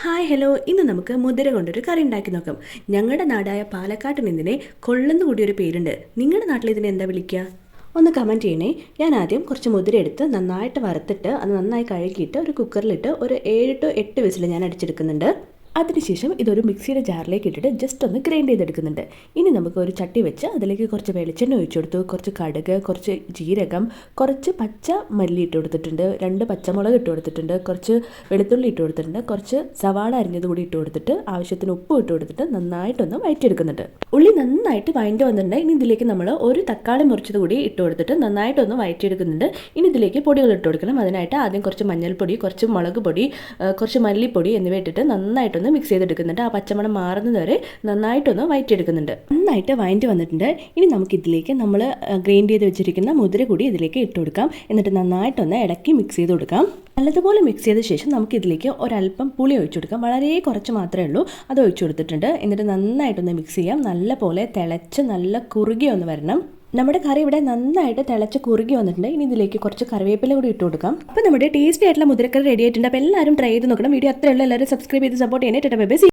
Hi hello ഇന്ന് നമുക്ക് മുതിര കൊണ്ടൊരു കറി ഉണ്ടാക്കി നോക്കാം. ഞങ്ങളുടെ നാടായ പാലക്കാട്ടിന് ഇതിനെ കൊള്ളുന്ന ഒരു പേരുണ്ട്. നിങ്ങളുടെ നാട്ടിൽ ഇതിനെ എന്താ വിളിക്കുക? ഒന്ന് കമന്റ് ചെയ്യണേ. ഞാൻ ആദ്യം കുറച്ച് മുതിര എടുത്ത് നന്നായിട്ട് വറുത്തിട്ട് അത് നന്നായി കഴുകിയിട്ട് ഒരു കുക്കറിലിട്ട് ഒരു ഏഴ് ടു എട്ട് വിസിൽ ഞാൻ അടിച്ചെടുക്കുന്നുണ്ട്. അതിനുശേഷം ഇതൊരു മിക്സിയുടെ ജാറിലേക്ക് ഇട്ടിട്ട് ജസ്റ്റ് ഒന്ന് ഗ്രൈൻഡ് ചെയ്തെടുക്കുന്നുണ്ട്. ഇനി നമുക്ക് ഒരു ചട്ടി വെച്ച് അതിലേക്ക് കുറച്ച് വെളിച്ചെണ്ണ ഒഴിച്ചു കൊടുത്തു. കുറച്ച് കടുക് കുറച്ച് ജീരകം കുറച്ച് പച്ച മല്ലി ഇട്ട് കൊടുത്തിട്ടുണ്ട്. രണ്ട് പച്ചമുളക് ഇട്ട് കൊടുത്തിട്ടുണ്ട്. കുറച്ച് വെളുത്തുള്ളി ഇട്ട് കൊടുത്തിട്ടുണ്ട്. കുറച്ച് സവാള അരിഞ്ഞത് കൂടി ഇട്ട് കൊടുത്തിട്ട് ആവശ്യത്തിന് ഉപ്പ് ഇട്ട് കൊടുത്തിട്ട് നന്നായിട്ടൊന്ന് വഴറ്റിയെടുക്കുന്നുണ്ട് ഉള്ളി നന്നായിട്ട് വഴണ്ട് വന്നിട്ടുണ്ട്. ഇനി ഇതിലേക്ക് നമ്മൾ ഒരു തക്കാളി മുറിച്ചത് കൂടി ഇട്ട് കൊടുത്തിട്ട് നന്നായിട്ടൊന്ന് വഴറ്റിയെടുക്കുന്നുണ്ട് ഇനി ഇതിലേക്ക് പൊടികൾ ഇട്ട് കൊടുക്കണം. അതിനായിട്ട് ആദ്യം കുറച്ച് മഞ്ഞൾപ്പൊടി കുറച്ച് മുളക് പൊടി കുറച്ച് മല്ലിപ്പൊടി എന്നിവ ഇട്ടിട്ട് നന്നായിട്ടൊന്ന് മിക്സ് ചെയ്തെടുക്കുന്നുണ്ട്. ആ പച്ചമണം മാറുന്നത് വരെ നന്നായിട്ടൊന്ന് വയറ്റിയെടുക്കുന്നുണ്ട്. നന്നായിട്ട് വയറ്റി വന്നിട്ടുണ്ട്. ഇനി നമുക്ക് ഇതിലേക്ക് നമ്മൾ ഗ്രൈൻഡ് ചെയ്ത് വെച്ചിരിക്കുന്ന മുതിര കൂടി ഇതിലേക്ക് ഇട്ട് കൊടുക്കാം. എന്നിട്ട് നന്നായിട്ടൊന്ന് ഇടയ്ക്ക് മിക്സ് ചെയ്ത് കൊടുക്കാം. നല്ലതുപോലെ മിക്സ് ചെയ്ത ശേഷം നമുക്ക് ഇതിലേക്ക് ഒരല്പം പുളി ഒഴിച്ചു കൊടുക്കാം. വളരെ കുറച്ച് മാത്രമേ ഉള്ളൂ. അത് ഒഴിച്ചു കൊടുത്തിട്ടുണ്ട്. എന്നിട്ട് നന്നായിട്ടൊന്ന് മിക്സ് ചെയ്യാം. നല്ല പോലെ തിളച്ച് നല്ല കുറുകി ഒന്ന് വരണം. നമ്മുടെ കറി ഇവിടെ നന്നായിട്ട് തിളച്ച് കുറുകി വന്നിട്ടുണ്ട്. ഇനി ഇതിലേക്ക് കുറച്ച് കറിവേപ്പില കൂടി ഇട്ട് കൊടുക്കാം. അപ്പോൾ നമ്മുടെ ടേസ്റ്റി ആയിട്ടുള്ള മുതിരക്കറി റെഡി ആയിട്ടുണ്ട്. അപ്പോൾ എല്ലാവരും ട്രൈ ചെയ്ത് നോക്കണം. വീഡിയോ അത്രയുള്ള എല്ലാവരും സബ്സ്ക്രൈബ് ചെയ്ത് സപ്പോർട്ട് ചെയ്യാനായിട്ട് ബൈ